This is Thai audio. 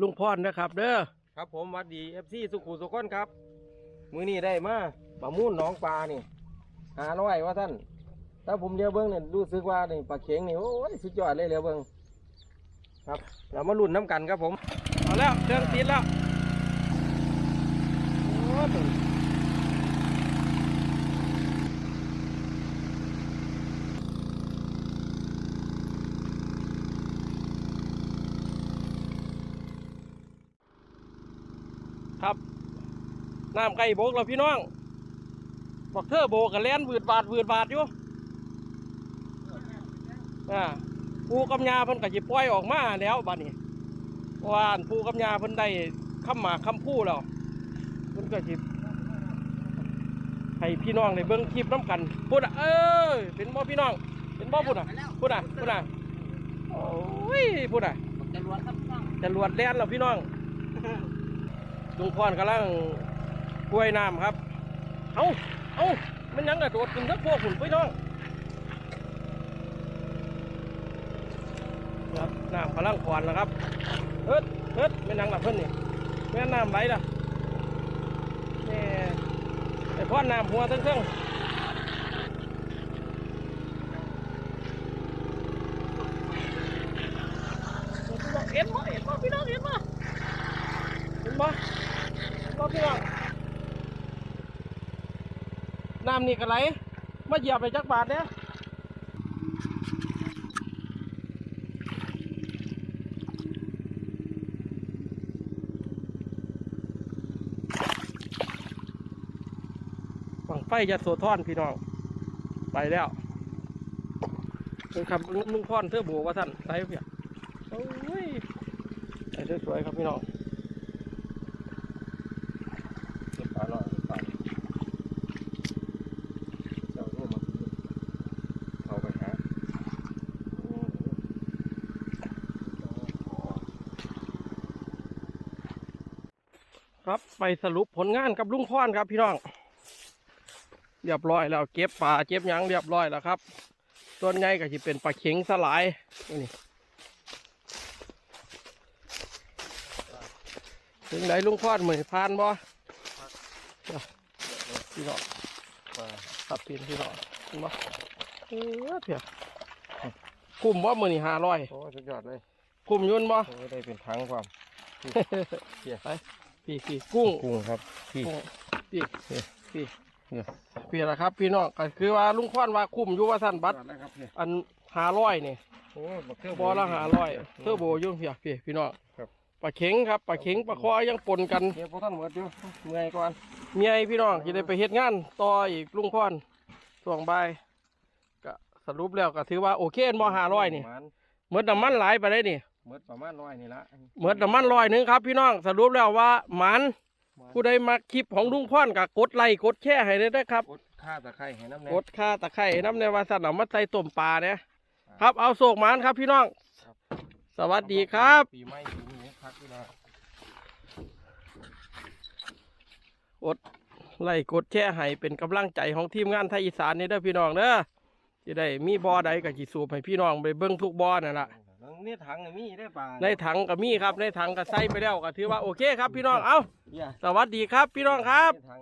ลุงพรนะครับ เด้อครับผมวัดดีเอฟซีสุขุสุขคนครับ มือนี้ได้มาประมูนหน้องปลานี่หาร้อยว่าท่านถ้าผมเลี้ยวเบิ้งเนี่ยรู้สึกว่านี่ปลาเข็งนี่โอ้ยสุดยอดเลยเลี้ยวเบิ้งครับเรามาลุ้นน้ำกันครับผมเอาแล้วเครื่องติดแล้วโอ้ ครับน้ำไก่โบกแล้วพี่น้องบอกเธอโบกกันแล่นวืดบาดวืดบาดอยู่อ่าปูกำยาเพิ่นก็จิปล่อยออกมาแล้วบัดนี้เพราะว่าอันปูกำยาเพิ่นได้คำหมากคำพูแล้วเพิ่นก็สิให้พี่น้องได้เบิ่งคลิปน้ำกันพูดอะเอ้ยเป็นบ่พี่น้องเป็นบ่พูดอะพูดอะพูดอะโอ้ยพูดอะจะล้วนครับน้องจรวดแล่นแล้วพี่น้อง ลุงพรกำลังกล้วยน้ำครับ เอาเอามันยังกระโดดขึ้นทั้งพวกหุ่นพี่น้องครับน้ำกำลังขวานแล้วครับเฮ็ดเฮ็ดม่นยังหลับเพิ่นนี่แม่น้ำไหลละนี่ไอ้พ่อน้ำหัวทั้งเครื่องเห็นบ่เห็นบ่พี่น้องเห็นบ่เห็นบ่เห็นบ่ พี่น้องน้ำนี่ก็ไหลมาเหยียบไปจักบาทเนี่ยฝั่งไฟจะโสท่อนพี่น้อง ไปแล้วเป็นคำลุงพรเธอโบว่าท่านใส่เพียโอ้ยใส่สวยๆครับพี่น้อง เก็บปลาหน่อยเก็บปลาเจ้าโทรมาเอาไปหาอืม ครับไปสรุปผลงานกับลุงพรครับพี่น้อง เรียบร้อยแล้วเก็บปลาเก็บหยังเรียบร้อยแล้วครับส่วนใหญ่ก็จะเป็นปลาเข็งสลายนี่ถึงไหนลุงพรมือพานบ่เดี๋ยวพี่น้องปลาครับพี่พี่น้องเห็นบ่เออเพียคุ้มว่ามือนี่ห้าร้อยโอ้สุดยอดเลยคุ้มอยุ่นบ่โอ้ได้เป็นทั้งความไป พี่พี่กุ้งกุ้งครับพี่กุ้งพี่พี่เนี่ยพี่ละครับ พี่น้องก็คือว่าลุงพรว่าคุ้มอยู่ว่าท่านบัตรนะครับเนี่ยอันหาร้อยนี่โอ้บักเทอร์บอละหาร้อยเทอร์โบอยุ่งเพียพี่พี่น้องครับปลาเข็งครับปลาเข็งปลาคอยังปนกันเดี๋ยวพวกท่านหมดอยู่เมื่อยก่อนเมียพี่น้องจะได้ไปเฮ็ดงานต่ออีกลุงพรช่วงบ่ายก็สรุปแล้วก็ถือว่าโอเคบ่หาร้อยนี่ประมาณเมื่อน้ำมันหลายไปได้นี่ หมดประมาณร้อยนี่ละเมื่อน้ำมันร้อยหนึงครับ พี่น้องสรุปแล้วว่าหมันผู้ใดมาคลิปของลุงพรก็กดไลค์กดแชร์ให้ได้เด้อครับกดค่าตะไคร้ให้น้ำแน่กดค่าตะไคร่น้ำในวาสันเอามาใส่ต้มปลาเนี่ยครับเอาโศกหมานครับพี่น้องครับสวัสดีครับปีใหม่ปีนี้พักด้วยนะไล่กดแชร์ให้เป็นกำลังใจของทีมงานไทยอีสานนี่เด้อพี่น้องเด้อจะได้มีบ่อใดกับจีสูบให้พี่น้องไปเบิ้งทุกบ่อนั่นแหละเนี่ยถังน่ะมีได้ป่าในถังก็มีครับในถังก็ใส่ไปแล้วก็ถือว่าโอเคครับพี่น้องเอาเนี่ยสวัสดีครับพี่น้องครับในถัง